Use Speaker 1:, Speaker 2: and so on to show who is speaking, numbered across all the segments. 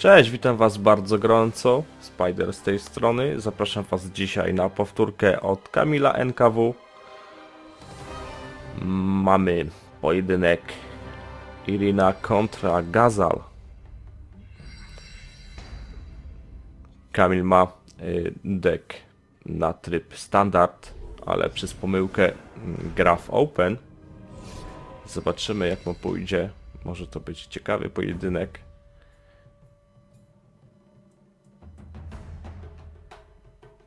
Speaker 1: Cześć, witam was bardzo gorąco. Spider z tej strony. Zapraszam was dzisiaj na powtórkę od Kamila NKW. Mamy pojedynek Irina kontra Gazal. Kamil ma y, deck na tryb standard, ale przez pomyłkę mm, gra w open. Zobaczymy jak mu pójdzie. Może to być ciekawy pojedynek.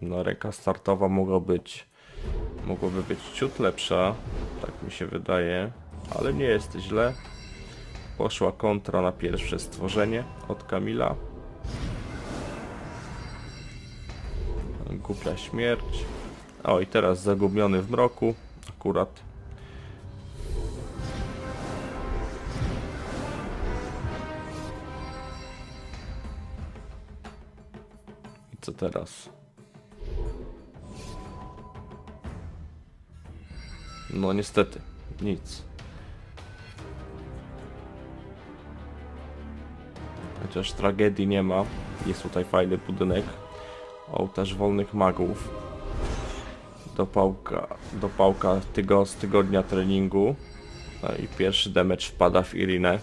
Speaker 1: No ręka startowa mogła być mogłaby być ciut lepsza, tak mi się wydaje, ale nie jest źle. Poszła kontra na pierwsze stworzenie od Kamila. Głupia śmierć. O i teraz zagubiony w mroku, akurat. I co teraz? No niestety, nic. Chociaż tragedii nie ma. Jest tutaj fajny budynek. Ołtarz wolnych magów. Dopałka, dopałka tygo, z tygodnia treningu. No i pierwszy damage wpada w Irinę.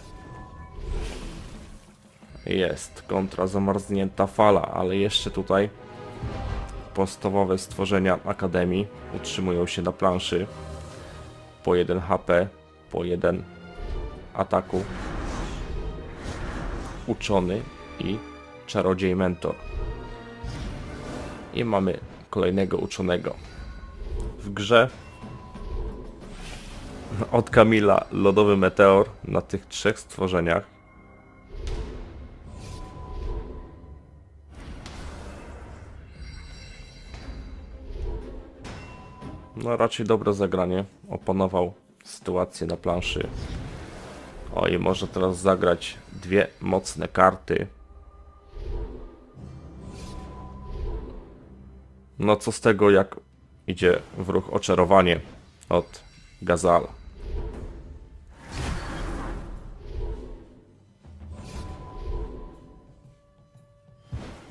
Speaker 1: Jest kontra zamarznięta fala, ale jeszcze tutaj podstawowe stworzenia Akademii utrzymują się na planszy po 1 HP, po 1 ataku. Uczony i czarodziej mentor. I mamy kolejnego uczonego. W grze od Kamila lodowy meteor na tych trzech stworzeniach. No raczej dobre zagranie. Opanował sytuację na planszy. O i może teraz zagrać dwie mocne karty. No co z tego jak idzie w ruch oczarowanie od Gazala.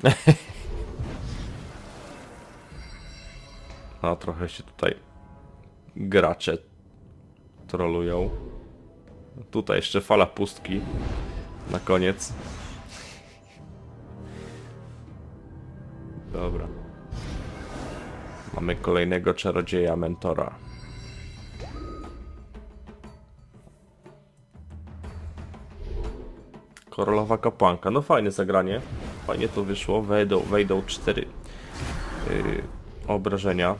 Speaker 1: No trochę się tutaj gracze trolują. Tutaj jeszcze fala pustki na koniec. Dobra. Mamy kolejnego czarodzieja mentora. Korolowa kapłanka. No fajne zagranie. Fajnie to wyszło. Wejdą, wejdą cztery yy, obrażenia.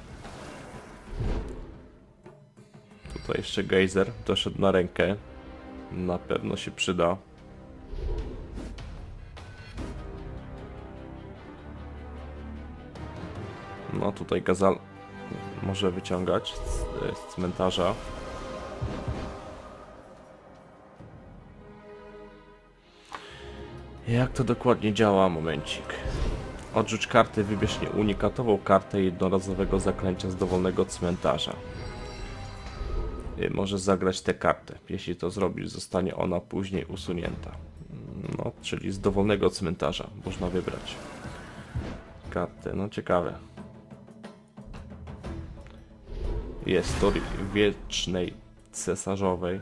Speaker 1: Jeszcze gejzer doszedł na rękę. Na pewno się przyda. No tutaj gazal może wyciągać z, z cmentarza. Jak to dokładnie działa? Momencik. Odrzuć kartę, wybierz nieunikatową kartę jednorazowego zaklęcia z dowolnego cmentarza. Y, Możesz zagrać tę kartę. Jeśli to zrobisz, zostanie ona później usunięta. No, czyli z dowolnego cmentarza można wybrać kartę. No, ciekawe. Jest to wiecznej cesarzowej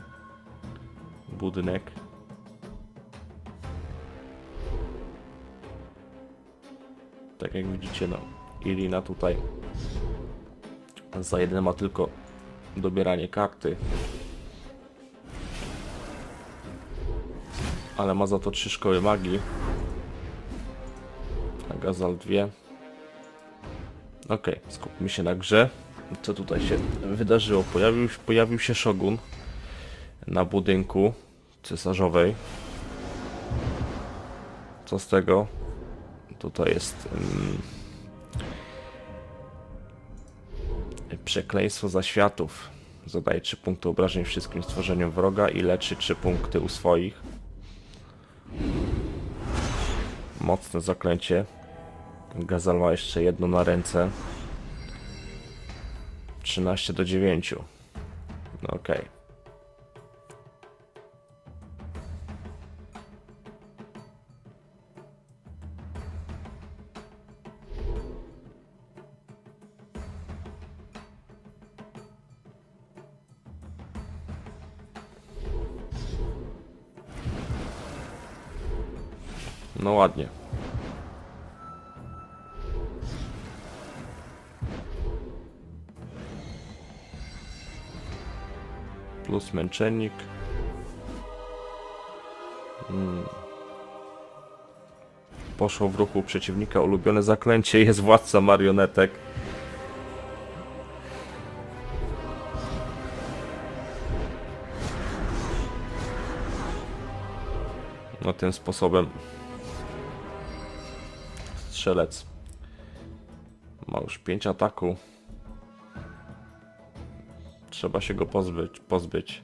Speaker 1: budynek. Tak jak widzicie, no, Irina tutaj za jeden ma tylko dobieranie karty. Ale ma za to trzy szkoły magii. A Gazal dwie. Ok, skupmy się na grze. Co tutaj się wydarzyło? Pojawił, pojawił się Shogun na budynku cesarzowej. Co z tego? Tutaj jest mm, przekleństwo zaświatów. Zadaje 3 punkty obrażeń wszystkim stworzeniom wroga i leczy 3 punkty u swoich. Mocne zaklęcie. Gazal ma jeszcze jedno na ręce. 13 do 9. No okej. No Plus męczennik. Mm. Poszło w ruchu przeciwnika ulubione zaklęcie jest władca marionetek. No tym sposobem strzelec ma już 5 ataku. Trzeba się go pozbyć, pozbyć.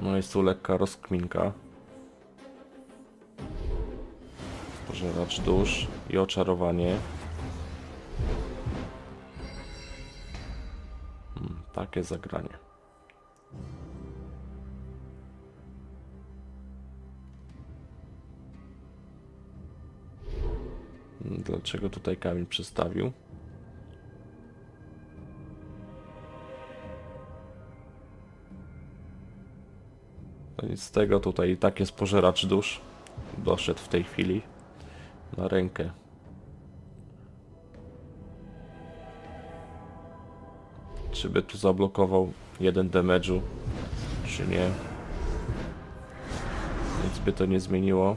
Speaker 1: No jest tu lekka rozkminka. Pożeracz dusz i oczarowanie. Takie zagranie. Dlaczego tutaj kamień przystawił? To nic z tego, tutaj i tak jest pożeracz dusz. Doszedł w tej chwili na rękę. Czy by tu zablokował jeden damage'u, czy nie? Nic by to nie zmieniło.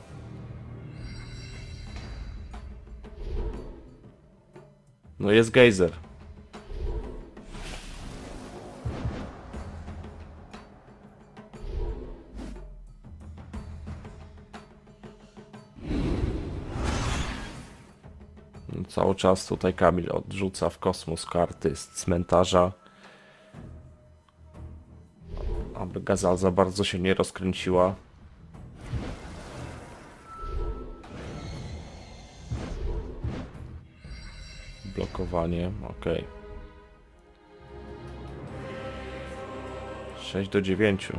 Speaker 1: No jest gejzer. Cały czas tutaj Kamil odrzuca w kosmos karty z cmentarza. Gazal za bardzo się nie rozkręciła. Blokowanie, ok. 6 do 9.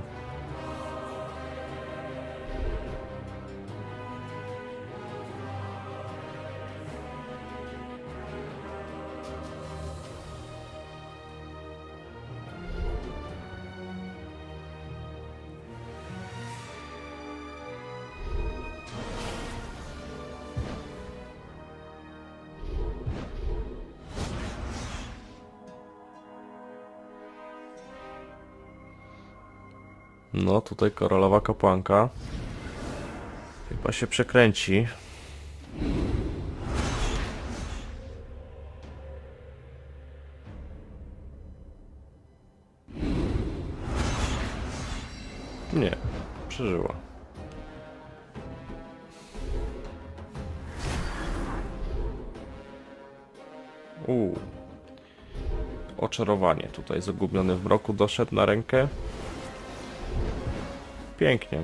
Speaker 1: No, tutaj koralowa kapłanka. Chyba się przekręci. Nie, przeżyła. Uuu. Oczarowanie tutaj zagubiony w mroku doszedł na rękę. Pięknie.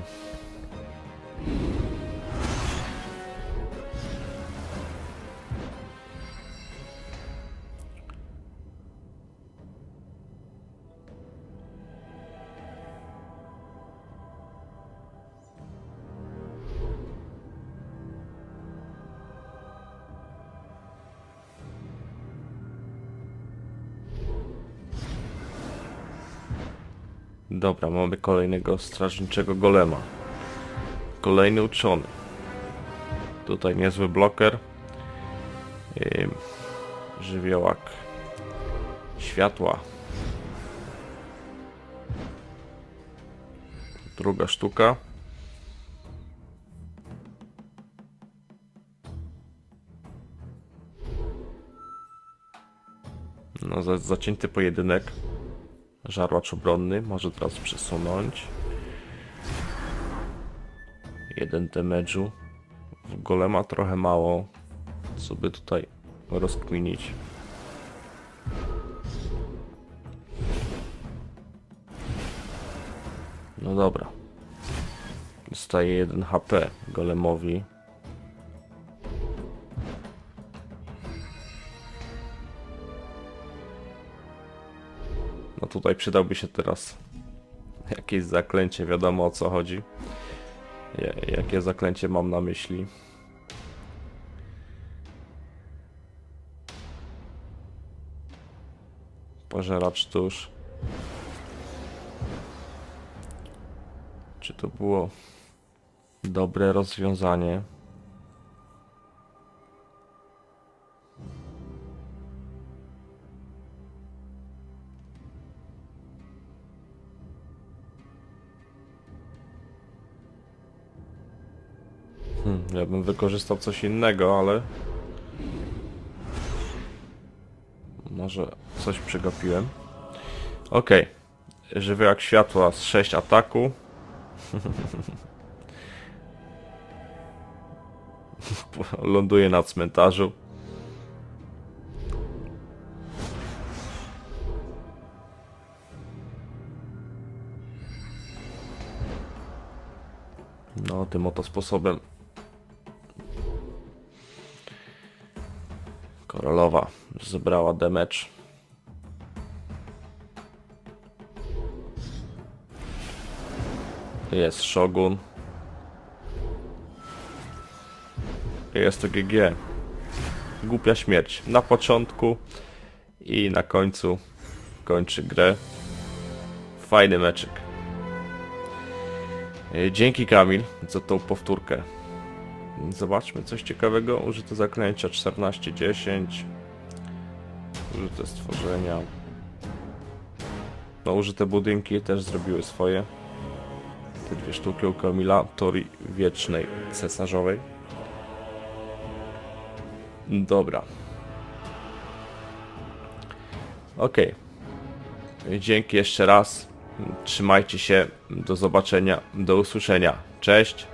Speaker 1: Dobra, mamy kolejnego strażniczego golema. Kolejny uczony. Tutaj niezły bloker. Ym, żywiołak światła. Druga sztuka. No, za, zacięty pojedynek. Żarłacz obronny może teraz przesunąć. Jeden damage'u. W golema trochę mało. Co by tutaj rozkminić. No dobra. Dostaje 1 HP golemowi. Tutaj przydałby się teraz jakieś zaklęcie, wiadomo o co chodzi. Ja- Jakie zaklęcie mam na myśli? Pożeracz tusz. Czy to było dobre rozwiązanie? Hmm, ja bym wykorzystał coś innego, ale... Może coś przegapiłem. Okej. Żywy jak światła z 6 ataku. Ląduje na cmentarzu. No, tym oto sposobem. Zebrała damage. Jest Shogun. Jest to GG. Głupia śmierć. Na początku i na końcu kończy grę. Fajny meczyk. E, Dzięki Kamil za tą powtórkę. Zobaczmy coś ciekawego. Użyte zaklęcia 14-10. Użyte stworzenia. No użyte budynki też zrobiły swoje. Te dwie sztuki u Kamila. Wiecznej cesarzowej. Dobra. Okej. Dzięki jeszcze raz. Trzymajcie się. Do zobaczenia. Do usłyszenia. Cześć.